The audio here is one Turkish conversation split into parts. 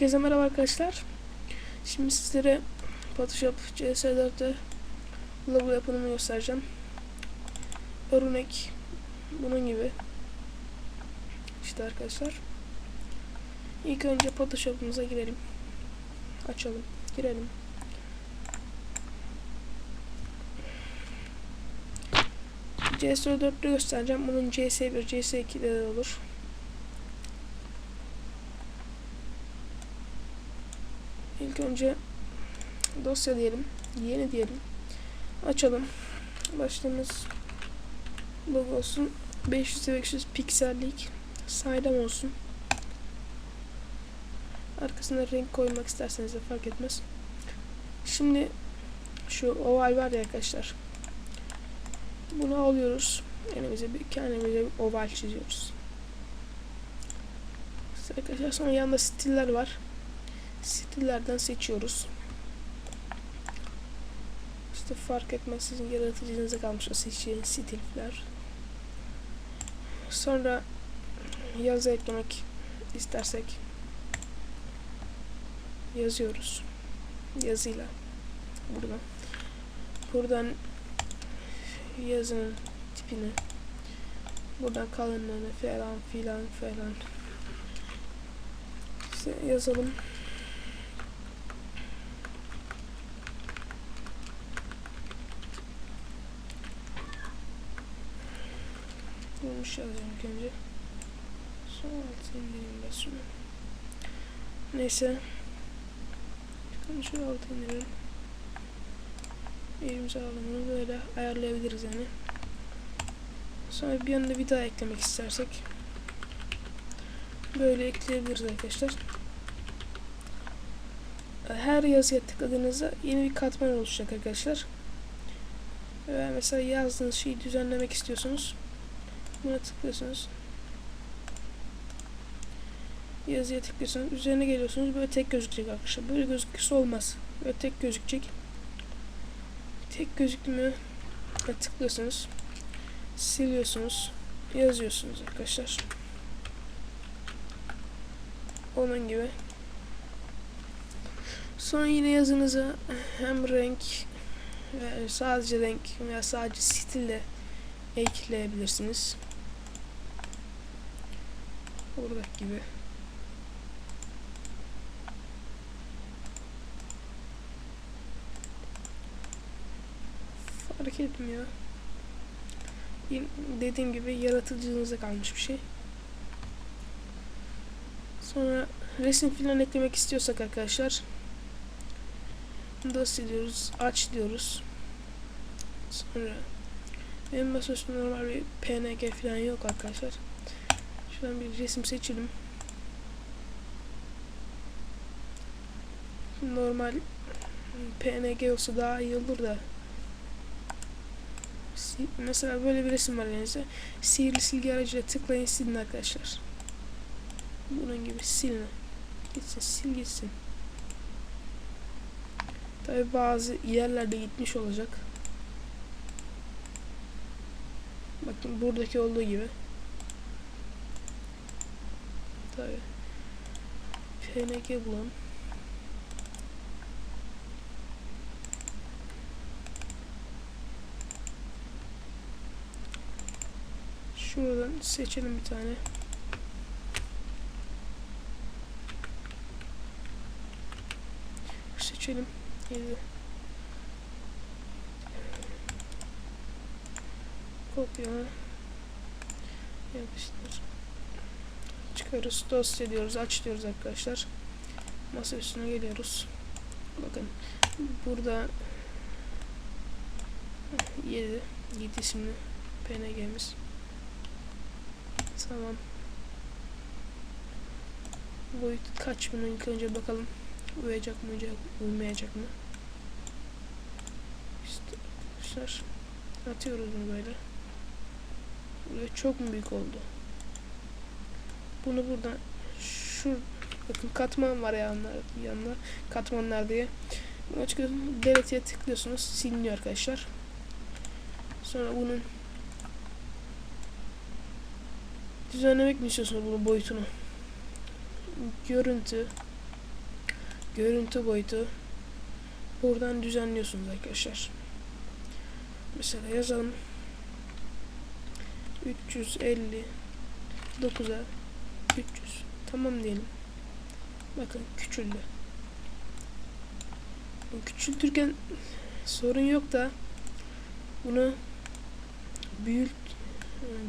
Herkese merhaba arkadaşlar. Şimdi sizlere Photoshop CS4'te logo yapımını göstereceğim. Örnek bunun gibi. İşte arkadaşlar. İlk önce Photoshop'umuza girelim. Açalım. Girelim. CS4'te göstereceğim. Bunun CS1, CS2'de de olur. Önce dosya diyelim. Yeni diyelim. Açalım. Başlığımız logo olsun. 500 500 piksellik saydam olsun. Arkasına renk koymak isterseniz de fark etmez. Şimdi şu oval var ya arkadaşlar. Bunu alıyoruz. Elimize bir kendimize bir oval çiziyoruz. Arkadaşlar sonra yanında stiller var stillerden seçiyoruz. İşte fark etmez sizin yaratıcınıza kalmış o seçeceğiniz stiller. Sonra yazı eklemek istersek yazıyoruz. Yazıyla buradan. Buradan yazının tipini buradan kalınlığını falan filan falan işte yazalım. Bulmuş yazıyorum ilk önce. Sonra ben şunu. Neyse. Çıkalım şöyle indirelim. Elimize alalım böyle ayarlayabiliriz yani. Sonra bir yanında bir daha eklemek istersek böyle ekleyebiliriz arkadaşlar. Her yazıya tıkladığınızda yeni bir katman oluşacak arkadaşlar. Mesela yazdığınız şeyi düzenlemek istiyorsunuz. Buna tıklıyorsunuz. Yazıya tıklıyorsunuz. Üzerine geliyorsunuz. Böyle tek gözükecek arkadaşlar. Böyle gözükürse olmaz. Böyle tek gözükecek. Tek gözükmüyor. Ve tıklıyorsunuz. Siliyorsunuz. Yazıyorsunuz arkadaşlar. Onun gibi. Sonra yine yazınıza hem renk ve sadece renk veya sadece stille ekleyebilirsiniz. Buradaki gibi. Fark etmiyor. Dediğim gibi yaratıcınıza kalmış bir şey. Sonra resim filan eklemek istiyorsak arkadaşlar dosya diyoruz, aç diyoruz. Sonra benim masaüstümde normal bir PNG falan yok arkadaşlar. Şuradan bir resim seçelim. Normal PNG olsa daha iyi olur da. Mesela böyle bir resim var elinizde. Sihirli silgi aracıyla tıklayın silin arkadaşlar. Bunun gibi silin. Gitsin sil gitsin. Tabi bazı yerlerde gitmiş olacak. Bakın buradaki olduğu gibi. Tabi. PNG bulalım. Şuradan seçelim bir tane. Seçelim. Yedi. Kopya. Yapıştır. Çıkarız. Dosya diyoruz. Aç diyoruz arkadaşlar. Masa üstüne geliyoruz. Bakın. Burada 7 7 isimli PNG'miz. Tamam. Boyut kaç bunu ilk önce bakalım. Uyacak mı, uyacak, uymayacak mı? İşte arkadaşlar atıyoruz bunu böyle. Buraya çok mu büyük oldu? Bunu buradan şu bakın katman var yanlar yanlar katmanlar diye. Bunu çıkıyorsunuz. Delete'ye tıklıyorsunuz. Siliniyor arkadaşlar. Sonra bunun düzenlemek mi istiyorsunuz bunun boyutunu? Görüntü görüntü boyutu buradan düzenliyorsunuz arkadaşlar. Mesela yazalım 350 9'a 300 tamam diyelim. Bakın küçüldü. Bu küçültürken sorun yok da bunu büyült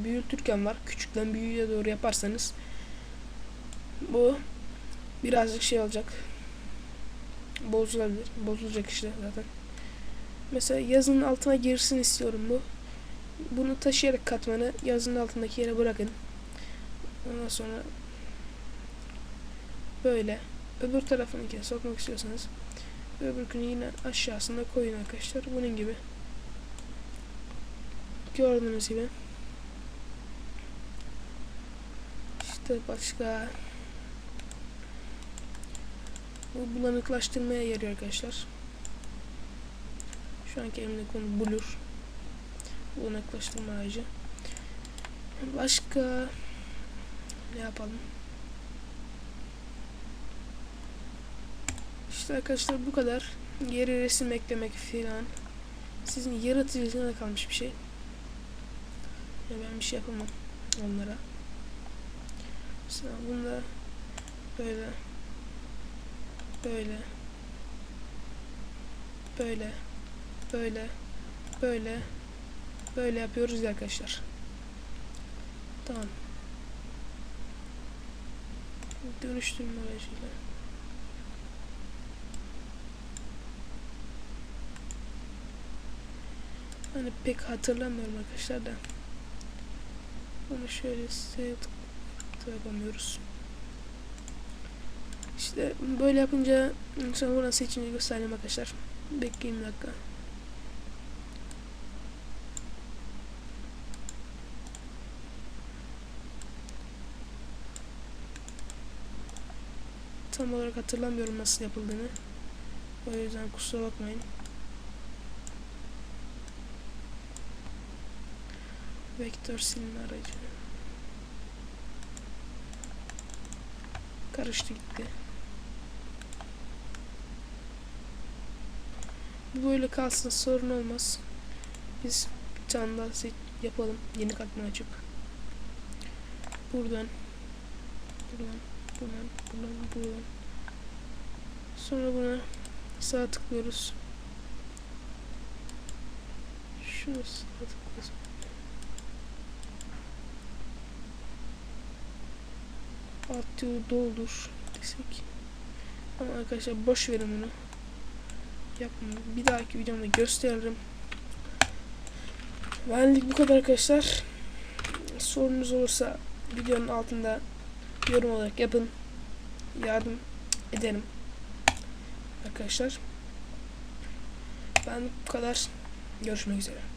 büyütürken var. Küçükten büyüğe doğru yaparsanız bu birazcık şey olacak. Bozulabilir. Bozulacak işte zaten. Mesela yazının altına girsin istiyorum bu. Bunu taşıyarak katmanı yazının altındaki yere bırakın. Ondan sonra böyle öbür tarafınkine sokmak istiyorsanız öbürkünü yine aşağısında koyun arkadaşlar. Bunun gibi. Gördüğünüz gibi. İşte başka bu bulanıklaştırmaya yarıyor arkadaşlar. Şu anki elimde konu blur. Bulanıklaştırma aracı. Başka ne yapalım? İşte arkadaşlar bu kadar. Geri resim eklemek filan. Sizin yaratıcılığına kalmış bir şey. Ya ben bir şey yapamam onlara. Mesela bunda böyle böyle böyle böyle böyle böyle yapıyoruz ya arkadaşlar. Tamam. Dönüştürme aracıyla. Hani pek hatırlamıyorum arkadaşlar da. Bunu şöyle size yapamıyoruz. İşte böyle yapınca sonra buradan seçince göstereyim arkadaşlar. Bekleyin bir dakika. Tam olarak hatırlamıyorum nasıl yapıldığını. O yüzden kusura bakmayın. Vektör silme aracı. Karıştı gitti. Bu böyle kalsın sorun olmaz. Biz bir tane daha yapalım. Yeni katman açıp. Buradan. Buradan. Buradan. Buradan. Buradan. Sonra buna sağ tıklıyoruz. Şunu sağ tıklıyoruz. Artı doldur desek. Ama arkadaşlar boş verin bunu. Yapmayın. Bir dahaki videomda gösteririm. Benlik bu kadar arkadaşlar. Sorunuz olursa videonun altında yorum olarak yapın. Yardım ederim. Arkadaşlar. Ben bu kadar. Görüşmek üzere.